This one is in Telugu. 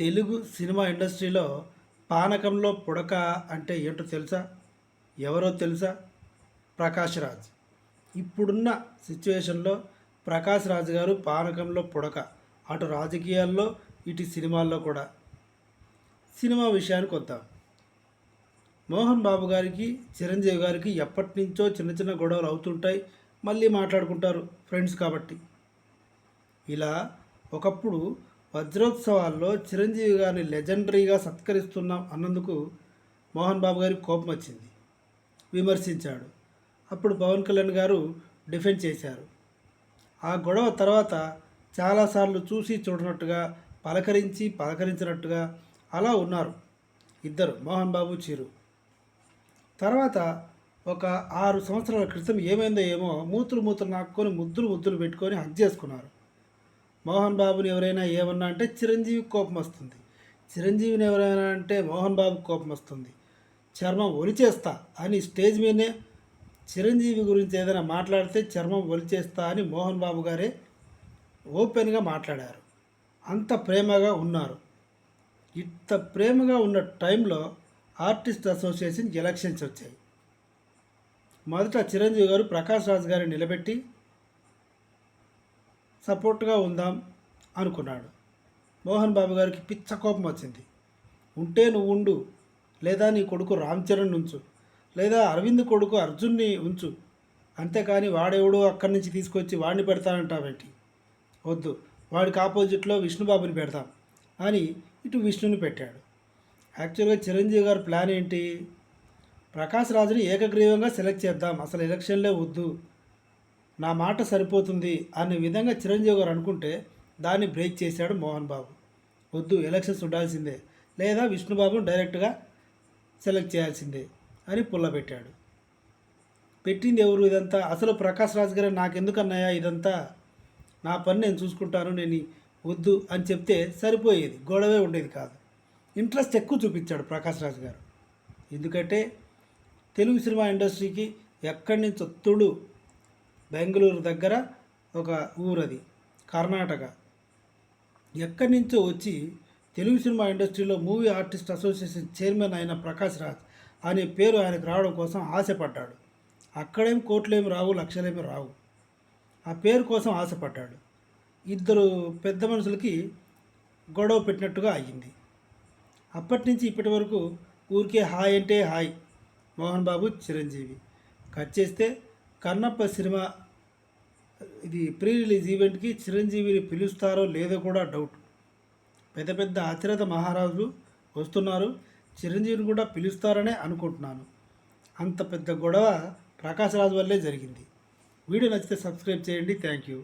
తెలుగు సినిమా ఇండస్ట్రీలో పానకంలో పుడక అంటే ఏంటో తెలుసా? ఎవరో తెలుసా? ప్రకాష్ రాజ్. ఇప్పుడున్న సిచ్యువేషన్లో ప్రకాష్ రాజ్ గారు పానకంలో పుడక. అటు రాజకీయాల్లో ఇటు సినిమాల్లో కూడా. సినిమా విషయానికి వద్దాం. మోహన్ బాబు గారికి చిరంజీవి గారికి ఎప్పటి నుంచో చిన్న చిన్న గొడవలు అవుతుంటాయి. మళ్ళీ మాట్లాడుకుంటారు ఫ్రెండ్స్ కాబట్టి. ఇలా ఒకప్పుడు వజ్రోత్సవాల్లో చిరంజీవి గారిని లెజెండరీగా సత్కరిస్తున్నాం అన్నందుకు మోహన్ బాబు గారికి కోపం వచ్చింది. విమర్శించాడు. అప్పుడు పవన్ కళ్యాణ్ గారు డిఫెండ్ చేశారు. ఆ గొడవ తర్వాత చాలాసార్లు చూసి చూడనట్టుగా పలకరించి పలకరించినట్టుగా అలా ఉన్నారు ఇద్దరు మోహన్ బాబు చిరు. తర్వాత ఒక ఆరు సంవత్సరాల క్రితం ఏమైందో ఏమో మూతులు మూతులు నాక్కొని ముద్దులు ముద్దులు పెట్టుకొని హక్ చేసుకున్నారు. మోహన్ బాబుని ఎవరైనా ఏమన్నా అంటే చిరంజీవి కోపం వస్తుంది. చిరంజీవిని ఎవరైనా అంటే మోహన్ బాబు కోపం వస్తుంది. చర్మం ఒలిచేస్తా అని స్టేజ్ మీదనే చిరంజీవి గురించి ఏదైనా మాట్లాడితే చర్మం ఒలిచేస్తా అని మోహన్ బాబు గారే ఓపెన్గా మాట్లాడారు. అంత ప్రేమగా ఉన్నారు. ఇంత ప్రేమగా ఉన్న టైంలో ఆర్టిస్ట్ అసోసియేషన్ ఎలక్షన్స్ వచ్చాయి. మొదట చిరంజీవి గారు ప్రకాష్ రాజ్ గారిని నిలబెట్టి సపోర్ట్గా ఉందాం అనుకున్నాడు. మోహన్ బాబు గారికి పిచ్చ కోపం వచ్చింది. ఉంటే నువ్వు ఉండు లేదా నీ కొడుకు రామ్ చరణ్ ఉంచు లేదా అరవింద్ కొడుకు అర్జున్ని ఉంచు. అంతేకాని వాడెవడో అక్కడి నుంచి తీసుకొచ్చి వాడిని పెడతానంటావేంటి? వద్దు వాడికి ఆపోజిట్లో విష్ణుబాబుని పెడతాం అని ఇటు విష్ణుని పెట్టాడు. యాక్చువల్గా చిరంజీవి గారి ప్లాన్ ఏంటి? ప్రకాష్ రాజుని ఏకగ్రీవంగా సెలెక్ట్ చేద్దాం అసలు ఎలక్షన్లే వద్దు. నా మాట సరిపోతుంది అనే విధంగా చిరంజీవి గారు అనుకుంటే దాన్ని బ్రేక్ చేశాడు మోహన్ బాబు. వద్దు ఎలక్షన్స్ ఉండాల్సిందే. లేదా విష్ణుబాబును డైరెక్ట్గా సెలెక్ట్ చేయాల్సిందే అని పుల్లబెట్టాడు. పెట్టింది ఎవరు ఇదంతా? అసలు ప్రకాష్ రాజ్ గారు నాకెందుకు అన్నాయా ఇదంతా? నా పని నేను చూసుకుంటాను నేను వద్దు అని చెప్తే సరిపోయేది గొడవే ఉండేది కాదు. ఇంట్రెస్ట్ ఎక్కువ చూపించాడు ప్రకాష్ రాజ్ గారు. ఎందుకంటే తెలుగు సినిమా ఇండస్ట్రీకి ఎక్కడి నుంచి తుడు బెంగళూరు దగ్గర ఒక ఊరది కర్ణాటక. ఎక్కడి నుంచో వచ్చి తెలుగు సినిమా ఇండస్ట్రీలో మూవీ ఆర్టిస్ట్ అసోసియేషన్ చైర్మన్ అయిన ప్రకాష్ రాజ్ అనే పేరు ఆయనకు రావడం కోసం ఆశపడ్డాడు. అక్కడేం కోట్లేమి రావు లక్షలేమి రావు. ఆ పేరు కోసం ఆశపడ్డాడు. ఇద్దరు పెద్ద మనుషులకి గొడవ పెట్టినట్టుగా అయ్యింది. అప్పటి నుంచి ఇప్పటి వరకు ఊరికే హాయ్ అంటే హాయ్ మోహన్ బాబు చిరంజీవి. కట్ చేస్తే కన్నప్ప సినిమా ఇది ప్రీ రిలీజ్ ఈవెంట్కి చిరంజీవిని పిలుస్తారో లేదో కూడా డౌట్. పెద్ద పెద్ద అతిరథ మహారాజులు వస్తున్నారు చిరంజీవిని కూడా పిలుస్తారనే అనుకుంటున్నాను. అంత పెద్ద గొడవ ప్రకాష్ రాజు వల్లే జరిగింది. వీడియో నచ్చితే సబ్స్క్రైబ్ చేయండి. Thank you.